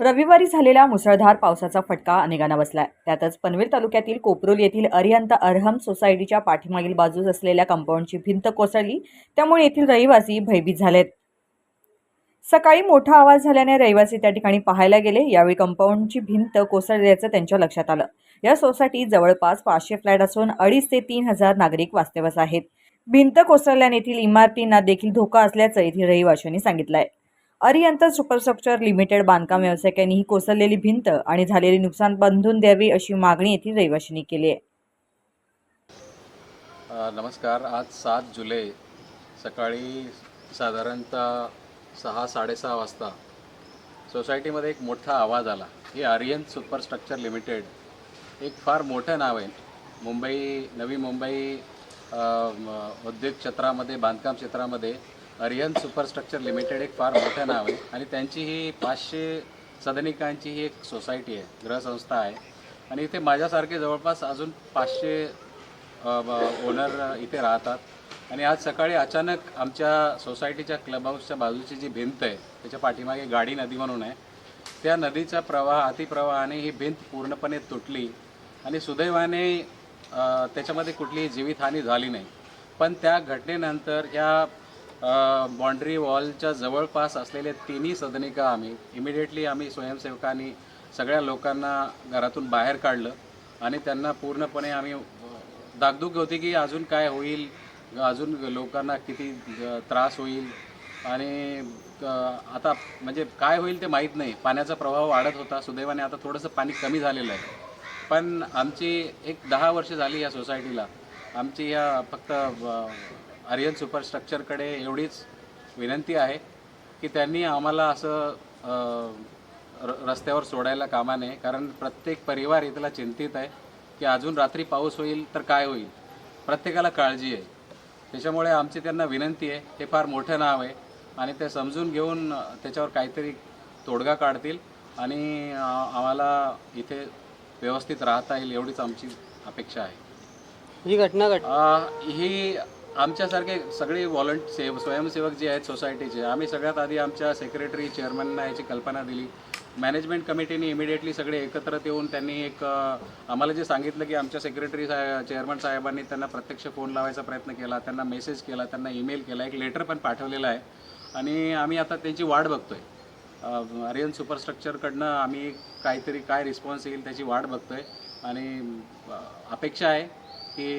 रविवारी झालेल्या मुसळधार पावसाचा फटका अनेकांना बसलाय. त्यातच पनवेल तालुक्यातील कोपरोल येथील अरिहंत अरहम सोसायटीच्या पाठीमागील बाजूस असलेल्या कंपाऊंडची भिंत कोसळली. त्यामुळे येथील रहिवासी भयभीत झालेत. सकाळी मोठा आवाज झाल्याने रहिवासी त्या ठिकाणी पाहायला गेले. यावेळी कंपाऊंडची भिंत कोसळल्याचं त्यांच्या लक्षात आलं. या सोसायटीत जवळपास पाचशे फ्लॅट असून अडीच ते तीन हजार नागरिक वास्तव्यास आहेत. भिंत कोसळल्याने येथील इमारतींना देखील धोका असल्याचं येथील रहिवाशांनी सांगितलं आहे अरियंत सुपरस्ट्रक्चर लिमिटेड बांधकाम व्यावसायिकांनी ही कोसळलेली भिंत आणि झालेली नुकसान बांधून द्यावी अशी मागणी येथील रहिवाशांनी केली आहे. नमस्कार. आज सात जुलै सकाळी साधारणतः सहा साडेसहा वाजता सोसायटीमध्ये एक मोठा आवाज आला. हे आर्यन सुपरस्ट्रक्चर लिमिटेड एक फार मोठं नाव आहे. मुंबई नवी मुंबई उद्योग क्षेत्रामध्ये बांधकाम क्षेत्रामध्ये आर्यन सुपरस्ट्रक्चर लिमिटेड एक फार मोठं नाव आहे आणि त्यांची ही पाचशे सदनिकांची ही एक सोसायटी आहे गृहसंस्था आहे. आणि इथे माझ्यासारखे जवळपास अजून पाचशे ओनर इथे राहतात. आणि आज सकाळी अचानक आमच्या सोसायटीच्या क्लब हाऊसच्या बाजूची जी भिंत आहे त्याच्या पाठीमागे गाडी नदी म्हणून आहे त्या नदीचा प्रवाह अतिप्रवाहाने ही भिंत पूर्णपणे तुटली. आणि सुदैवाने त्याच्यामध्ये कुठलीही जीवितहानी झाली नाही. पण त्या घटनेनंतर या बाँड्री वॉलच्या जवळपास असलेले तिन्ही सदनिका आम्ही इमिडिएटली आम्ही स्वयंसेवकांनी सगळ्या लोकांना घरातून बाहेर काढलं आणि त्यांना पूर्णपणे आम्ही दागदुग होती की अजून काय होईल अजून लोकांना किती त्रास होईल आणि आता म्हणजे काय होईल ते माहीत नाही. पाण्याचा प्रभाव वाढत होता सुदैवाने आता थोडंसं पाणी कमी झालेलं आहे. पण आमची एक दहा वर्ष झाली या सोसायटीला आमची या फक्त आर्यन सुपरस्ट्रक्चरकडे एवढीच विनंती आहे की त्यांनी आम्हाला असं रस्त्यावर सोडायला कामा नये. कारण प्रत्येक परिवार इथला चिंतित आहे की अजून रात्री पाऊस होईल तर काय होईल. प्रत्येकाला काळजी आहे. त्याच्यामुळे आमची त्यांना विनंती आहे. हे फार मोठं नाव आहे. आणि ते समजून घेऊन त्याच्यावर काहीतरी तोडगा काढतील. आणि आम्हाला इथे व्यवस्थित राहता येईल एवढीच आमची अपेक्षा आहे. ही घटना अ, ही आमच्यासारखे सगळे व्हॉलंट सेव स्वयंसेवक जे आहेत सोसायटीचे आम्ही सगळ्यात आधी आमच्या सेक्रेटरी चेअरमनना याची कल्पना दिली. मॅनेजमेंट कमिटीने इमिडिएटली सगळे एकत्र येऊन त्यांनी एक आम्हाला जे सांगितलं की आमच्या सेक्रेटरी साहेब चेअरमन साहेबांनी त्यांना प्रत्यक्ष फोन लावायचा प्रयत्न केला त्यांना मेसेज केला त्यांना ईमेल केला एक लेटर पण पाठवलेलं आहे. आणि आम्ही आता त्यांची वाट बघतो आहे आर्यन सुपरस्ट्रक्चरकडनं आम्ही काहीतरी काय रिस्पॉन्स येईल त्याची वाट आहे आणि अपेक्षा आहे. की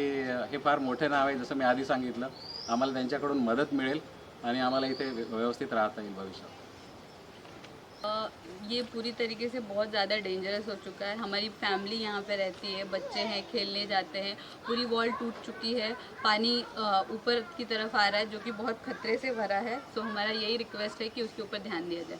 हे फार मोठे नाव आहे जसं मी आधी सांगितलं. आम्हाला त्यांच्याकडून मदत मिळेल आणि आम्हाला इथे व्यवस्थित राहता येईल भविष्यात. ये पूरी तरीके से बहुत ज़्यादा डेंजरस हो चुका है. हमारी फैमिली यहाँ पे रहती है बच्चे हैं खेलने जाते हैं. पूरी वॉल टूट चुकी है. पानी ऊपर की तरफ आ रहा है जो कि बहुत खतरे से भरा है. सो हमारा यही रिक्वेस्ट है कि उसके ऊपर ध्यान दिया जाए।